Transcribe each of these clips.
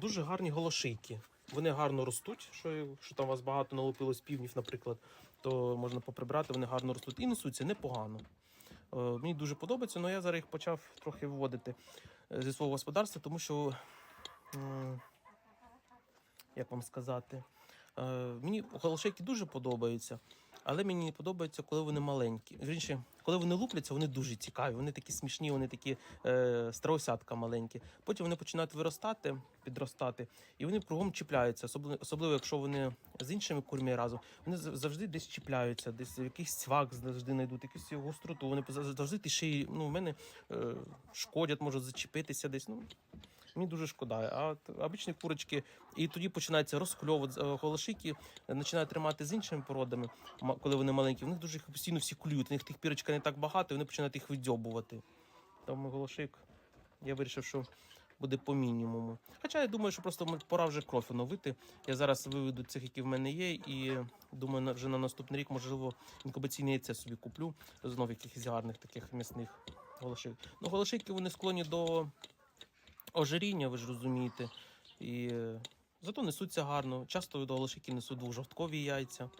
Дуже гарні голошийки. Вони гарно ростуть. Що, якщо там у вас багато налупилось півнів, наприклад, то можна поприбрати, вони гарно ростуть і несуться непогано. Е, Мені дуже подобається, але я зараз їх почав трохи вводити е, зі свого господарства, тому що, як вам сказати, е, мені голошейки дуже подобаються, але мені не подобається, коли вони маленькі. Вірніше, коли вони лупляться, вони дуже цікаві, вони такі смішні, вони такі е, страусятка маленькі. Потім вони починають виростати, підростати, і вони кругом чіпляються, особливо, особливо якщо вони з іншими курмі разом, вони завжди десь чіпляються, десь якийсь цвак завжди знайдуть, якусь гостроту. Вони завжди ті шиї, ну, в мене е, шкодять, можуть зачепитися десь. Ну, Мені дуже шкода. А от обичні курочки, і тоді починається розкльов. Е, Голошики починають тримати з іншими породами, коли вони маленькі. В них дуже їх постійно всі клюють. У них тих пірочка не так багато, і вони починають їх видьобувати. Тому голошик, я вирішив, що буде по мінімуму. Хоча я думаю, що просто пора вже кров оновити. Я зараз виведу цих, які в мене є, і думаю, вже на наступний рік, можливо, інкубаційне яйце собі куплю. Знов якихось гарних таких м'ясних голошик. Ну, голошики вони склонні до ожиріння, ви ж розумієте. І е, зато несуться гарно. Часто до голошиків несуть двохжовткові яйця,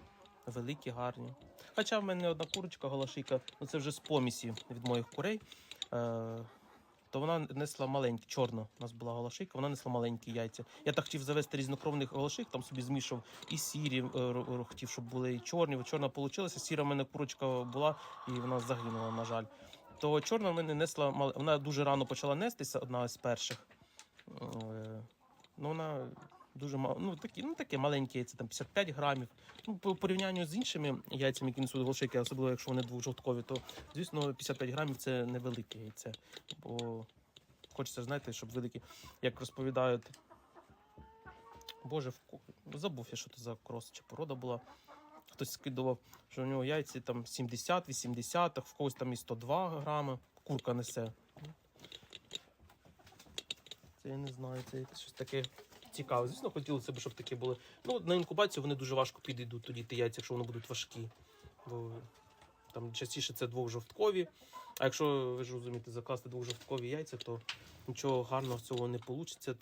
великі, гарні. Хоча в мене одна курочка голошика, ну це вже з помісі від моїх курей. Е, то вона несла маленькі, чорна у нас була голошика, вона несла маленькі яйця. Я так хотів завести різнокровних голошик, там собі змішав і сірі, е, хотів, щоб були і чорні. Чорна вийшла, сіра в мене курочка була, і вона загинула, на жаль. То чорна в мене несла вона дуже рано почала нестися, одна з перших. Е, Ну, вона дуже мало, ну, такі, ну, таке маленьке яйце, там 55 грамів. Ну, по порівнянню з іншими яйцями, які несуть голшики, особливо якщо вони двохжовткові, то звісно 55 грамів це невелике яйце. Бо хочеться, знаєте, щоб великі, як розповідають. Боже, забув я, що це за крос чи порода була. Хтось скидував, що у нього яйці там 70-80, в когось там і 102 грами. Курка несе. Це я не знаю, це щось таке цікаве. Звісно, хотілося б, щоб таке були. Ну, на інкубацію вони дуже важко підійдуть тоді ті яйця, якщо вони будуть важкі. Бо там частіше це двохжовткові. А якщо ви ж розумієте, закласти двохжовткові яйця, то нічого гарного з цього не вийде.